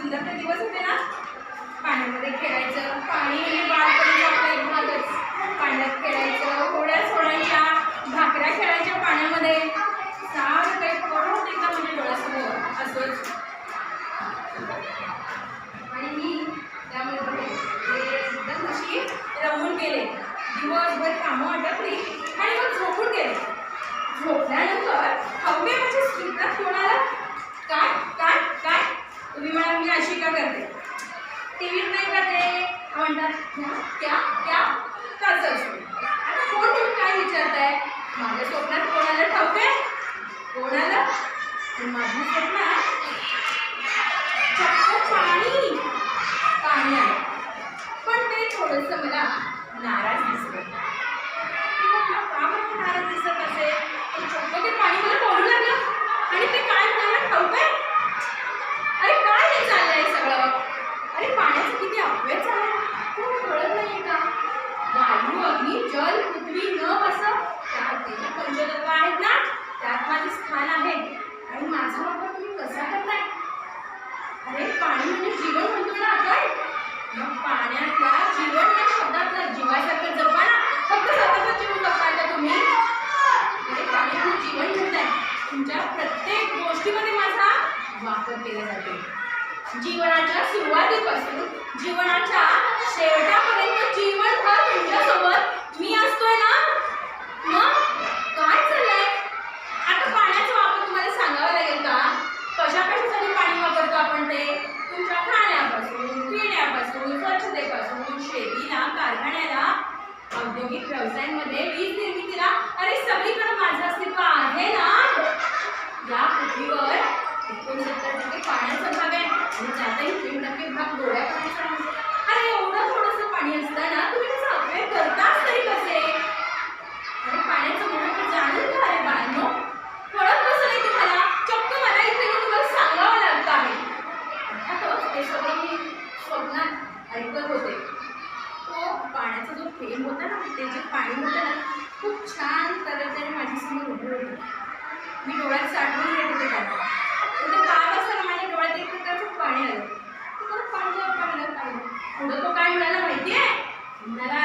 सुंदर ते दिवस होते ना? पाण्यामध्ये खेळायचं. पाणी म्हणजे बाळपणीचा आपला एक भागच. पाण्यात खेळायचं. होड्या सोडायच्या भाकऱ्या खेळायच्या पाण्यामध्ये. सारखे पडून होते का म्हणजे डोळ्यासमोर? असंच. आणि मी त्यामध्ये रमून गेले. दिवसभर कामं अटकली आणि मग झोपून गेले. झोपल्यानंतर हवे माझ्या स्वीकात कोणाला काय काय काय तुम्ही मला मी अशी का करते? टी व्हीत नाही का ते? म्हणतात? ह्या त्या त्या आता कोण तुम्ही काय विचारताय? माझ्या स्वप्नात कोणाला ठाऊक आहे? कोणाला? माझ्या स्वप्नात पाणी. पाणी आहे. पण ते थोडंसं मला जीवनाच्या सुरुवातीपासून जीवनाच्या शेवटापर्यंत जीवनभर तुमच्यासोबत मी असतोय ना? मी डोळ्यात साठवून घेत होते त्याला. तर ते पाहत असताना माझ्या डोळ्यात एक प्रकारचं पाणी आलं. तर पाणी पाहिलं पुढं तो काय म्हणाला माहिती आहे मला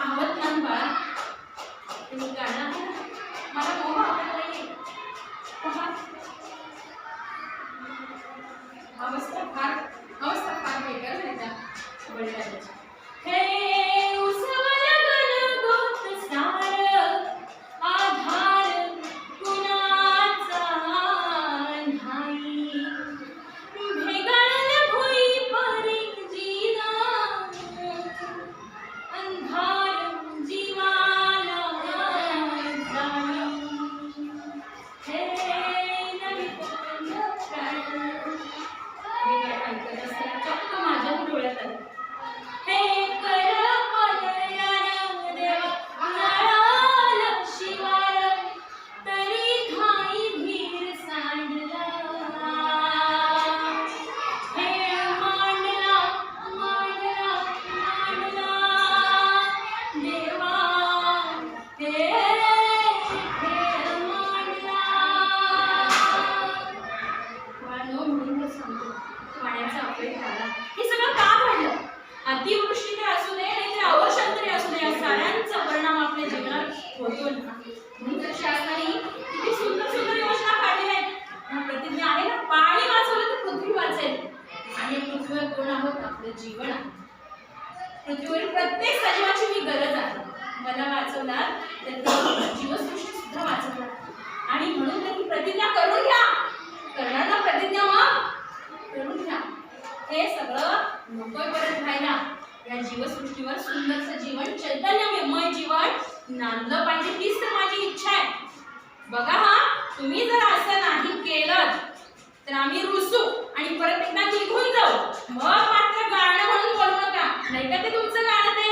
मला नाही बाळा. तुम्ही गाणं आहे मला मोह आवडत नाही अवस्था फार अवस्था फार बेकार झाली. त्या आणि पृथ्वीवर कोण आहोत? आपलं जीवन आहे. पृथ्वीवरील प्रत्येक सजीवाची मी गरज आहे. मला वाचवणार तर जीवसृष्टी सुद्धा वाचवणार. आणि म्हणून तर प्रतिज्ञा करून घ्या. करणार ना प्रतिज्ञा मग करून घ्या. हे सगळं नकोय परत राहायला या जीवसृष्टीवर सुंदरसं जीवन चैतन्यमय जीवन नांदलं पाहिजे हीच तर माझी इच्छा आहे. बघा हा तुम्ही जर असं नाही केलं तर आम्ही रुसू. आणि परत एकदा निघून जाऊ. मग मात्र गाणं म्हणून बोलू नका. नाही का ते तुमचं गाणं ते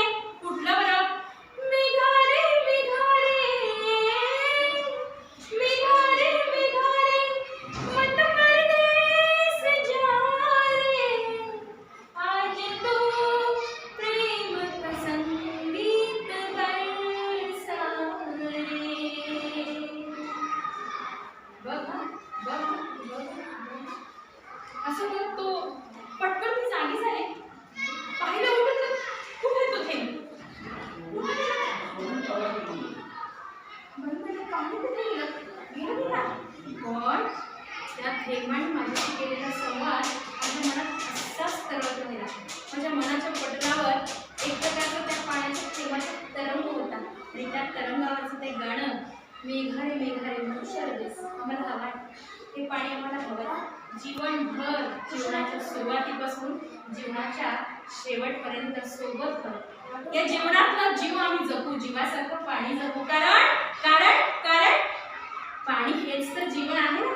ते गाणं मेघारे मेघारे मनुष्यरदेस आम्हाला हवं आहे. हे पाणी आम्हाला हवं जीवनभर जीवनाच्या सुरुवातीपासून जीवनाच्या शेवटपर्यंत सोबत हवं या जीवनातला जीव आम्ही जगू जीवासारखं पाणी जगू कारण कारण कारण पाणी हेच तर जीवन आहे ना.